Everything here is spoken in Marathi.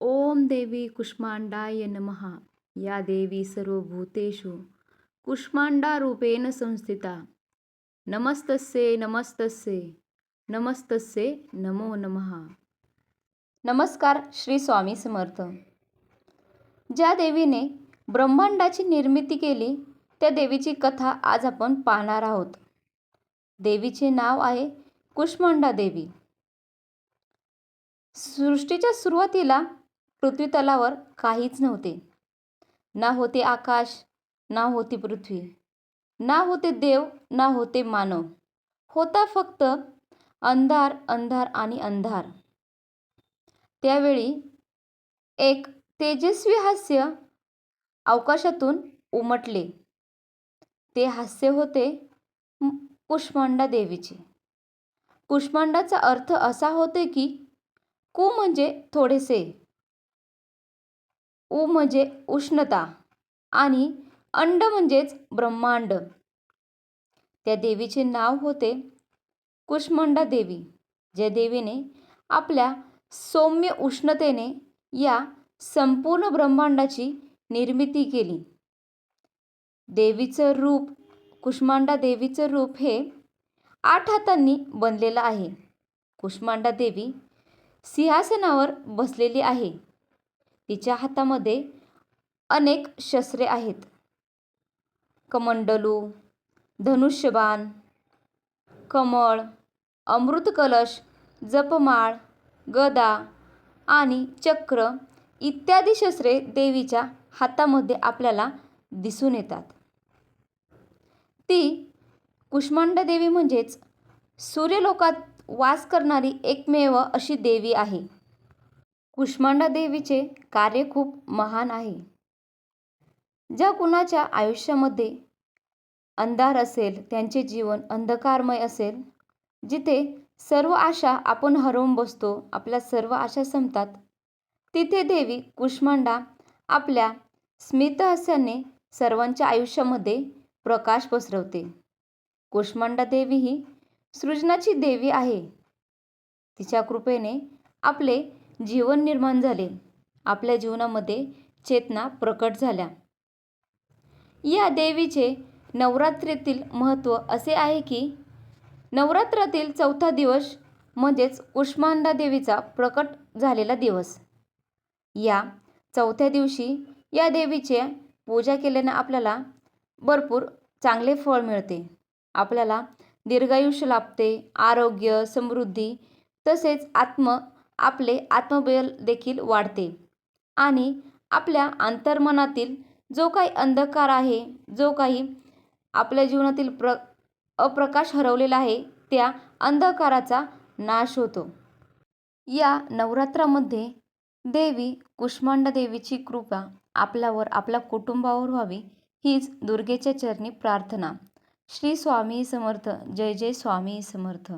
ओम देवी कुष्मांडाय नमः या देवी सर्वभूतेषु कुष्मांडारूपेण संस्थिता। नमस्तस्ये नमस्तस्ये नमस्तस्ये नमो नमः। नमस्कार श्री स्वामी समर्थ। ज्या देवीने ब्रह्मांडाची निर्मिती केली त्या देवीची कथा आज आपण पाहणार आहोत. देवीचे नाव आहे कुष्मांडा देवी. सृष्टीच्या सुरुवातीला पृथ्वीतलावर काहीच नव्हते. ना होते आकाश ना होती पृथ्वी. ना होते देव ना होते मानव. होता फक्त अंधार अंधार आणि अंधार. त्यावेळी एक तेजस्वी हास्य अवकाशातून उमटले. ते हास्य होते कुष्मांडा देवीचे. कुष्मांडाचा अर्थ असा होते की कु म्हणजे थोडेसे. उ म्हणजे उष्णता आणि अंड म्हणजेच ब्रह्मांड. त्या देवीचे नाव होते कुष्मांडा देवी ज्या देवीने आपल्या सौम्य उष्णतेने या संपूर्ण ब्रह्मांडाची निर्मिती केली. देवीचं रूप कुष्मांडा देवीचं रूप हे आठ हातांनी बनलेलं आहे. कुष्मांडा देवी सिंहासनावर बसलेली आहे. तिच्या हातामध्ये अनेक शस्त्रे आहेत. कमंडलू धनुष्यबाण कमळ अमृतकलश जपमाळ गदा आणि चक्र इत्यादी शस्त्रे देवीच्या हातामध्ये आपल्याला दिसून येतात. ती कुष्मांड देवी म्हणजेच सूर्यलोकात वास करणारी एकमेव अशी देवी आहे. कुष्मांडा देवीचे कार्य खूप महान आहे. ज्या कुणाच्या आयुष्यामध्ये अंधार असेल त्यांचे जीवन अंधकारमय असेल जिथे सर्व आशा आपण हरवून बसतो आपल्या सर्व आशा संपतात तिथे देवी कुष्मांडा आपल्या स्मितहस्याने सर्वांच्या आयुष्यामध्ये प्रकाश पसरवते. कुष्मांडा देवी ही सृजनाची देवी आहे. तिच्या कृपेने आपले जीवन निर्माण झाले. आपल्या जीवनामध्ये चेतना प्रकट झाल्या. या देवीचे नवरात्रीतील महत्त्व असे आहे की नवरात्रातील चौथा दिवस म्हणजेच उष्मांडा देवीचा प्रकट झालेला दिवस. या चौथ्या दिवशी या देवीचे पूजा केल्याने आपल्याला भरपूर चांगले फळ मिळते. आपल्याला दीर्घायुष्य लाभते आरोग्य समृद्धी तसेच आत्म आपले आत्मबल देखील वाढते. आणि आपल्या अंतर्मनातील जो काही अंधकार आहे जो काही आपल्या जीवनातील प्र अप्रकाश हरवलेला आहे त्या अंधकाराचा नाश होतो. या नवरात्रामध्ये देवी कुष्मांडा देवीची कृपा आपल्यावर आपल्या कुटुंबावर व्हावी हीच दुर्गेच्या चरणी प्रार्थना. श्री स्वामी समर्थ. जय जय स्वामी समर्थ.